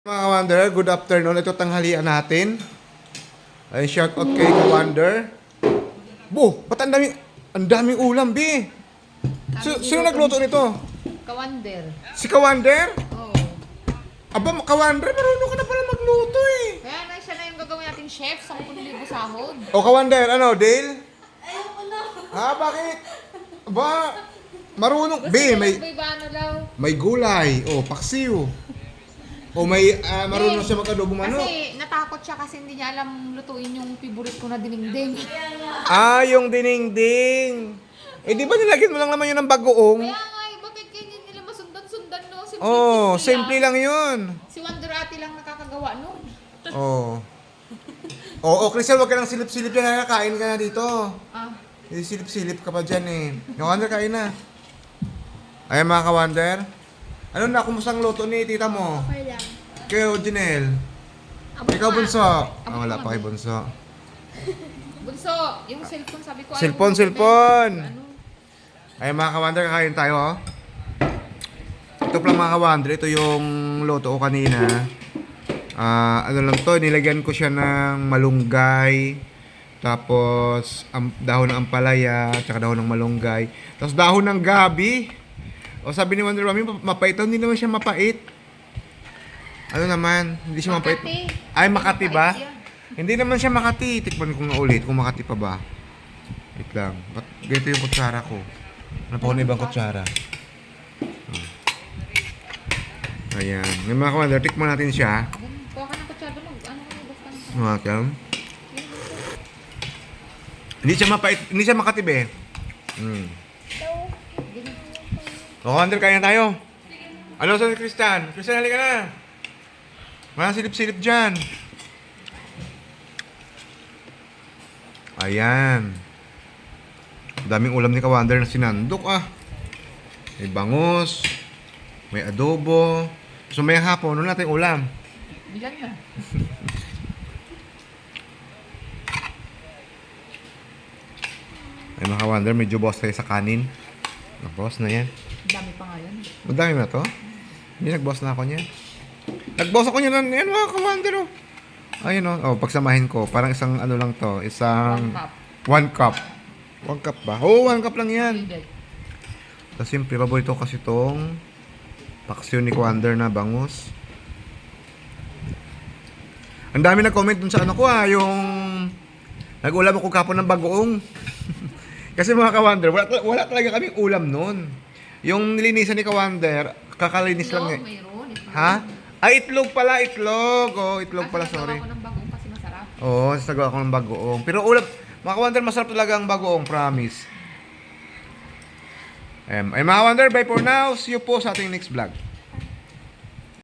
Mga Wonder, good afternoon. Ito tanghalian natin. Ay, shout out kay Wonder. Bu, ba't ang daming, ang daming ulam, Bi? Si, sino nagluto nito? Kawander. Si Kawander? Oo. Aba, Kawander, marunong ka na pala magluto eh. Kaya na siya na yung gagawin natin chef, 10,000 sahod. O Kawander, ano, Dale? Ha, bakit? Aba, marunong. Bi, may, May ba ano daw? may gulay. O, paksiw. O may ah, marunong siya mag-adobo manok. Kasi natakot siya kasi hindi niya alam lutuin yung favorite ko na dinengdeng. Ah, yung dinengding. Eh, di ba nilagyan mo lang naman yun ng bagoong? Kaya nga, eh, bakit kanya nila masundan-sundan no? Simple, Oh, simple lang yun. Si Wanderati lang nakakagawa nun. Oh. Oo, oh, Crystal, wag ka lang silip-silip dyan. Kakain ka na dito. Ah, Eh, silip-silip ka pa dyan eh. Kawander, kain na. Ayan mga kawander. Ano na, kumusta ang luto ni tita mo? Okay. Kayo, Janelle. abot Ikaw. Bunso. Ah, wala pa kay Bunso. Bunso, yung cellphone sabi ko. Cellphone, mo cellphone. Ano? Ayan mga kawander, kakain tayo oh. Ito pala mga kawander, ito yung luto ko kanina. Ah, ano lang to, nilagyan ko siya ng malunggay, tapos am, dahon ng ampalaya, tsaka dahon ng malunggay, tapos dahon ng gabi. O sabi ni Wonder Mami, mapait hindi naman siya mapait. Ano naman, hindi siya mapait. Makati. Ay, Makati ba? Mapait. Hindi naman siya Makati. Tikman ko nga ulit kung Makati pa ba. Wait lang. Ba't ganito yung kutsara ko? Ano pa ko na ibang kutsara? Hmm. Ayan. May mga kawander, tikman natin siya. Kuha ka ng kutsara mo. Ano ka basta. Mga kam. Hindi siya mapait, hindi siya makatibe. Hmm. O, Kawander, kaya na tayo. Ano sa Christian? Christian, halika na. Mga silip-silip dyan. Ayan. Daming ulam ni Kawander na sinandok ah. May bangus. May adobo. So may hapon, ano natin ulam? Bilan na. Ay mga Kawander, medyo boss tayo sa kanin. Nag-boss na yan. Dami pa nga yan. Madami na to. Hindi nag-boss na ako niyan. Nag-boss ako niyan. Yan mga Kawander oh. Ayun oh. Oh, pagsamahin ko. Parang isang ano lang to. Isang... One cup. One cup. One cup ba? Oo, one cup lang yan. Tapos siyempre, paborito kasi itong paksiw ni Kawander na bangus. Ang dami nag-comment dun sa ano ko ah, yung nag-ulam ako kapon ng bagoong. Kasi mga kawander, wala, wala talaga kaming ulam noon. Yung nilinisan ni kawander, kakalinis lang Itlog, eh. mayroon. Ha? Ay, itlog pala, itlog. Oh, itlog Kasi pala, sorry. ko ng bagong kasi masarap. Oo, oh, nagawa ko ng bagoong. Pero ulam, mga kawander, masarap talaga ang bagoong, promise. Um, ay mga kawander, bye for now. See you po sa ating next vlog.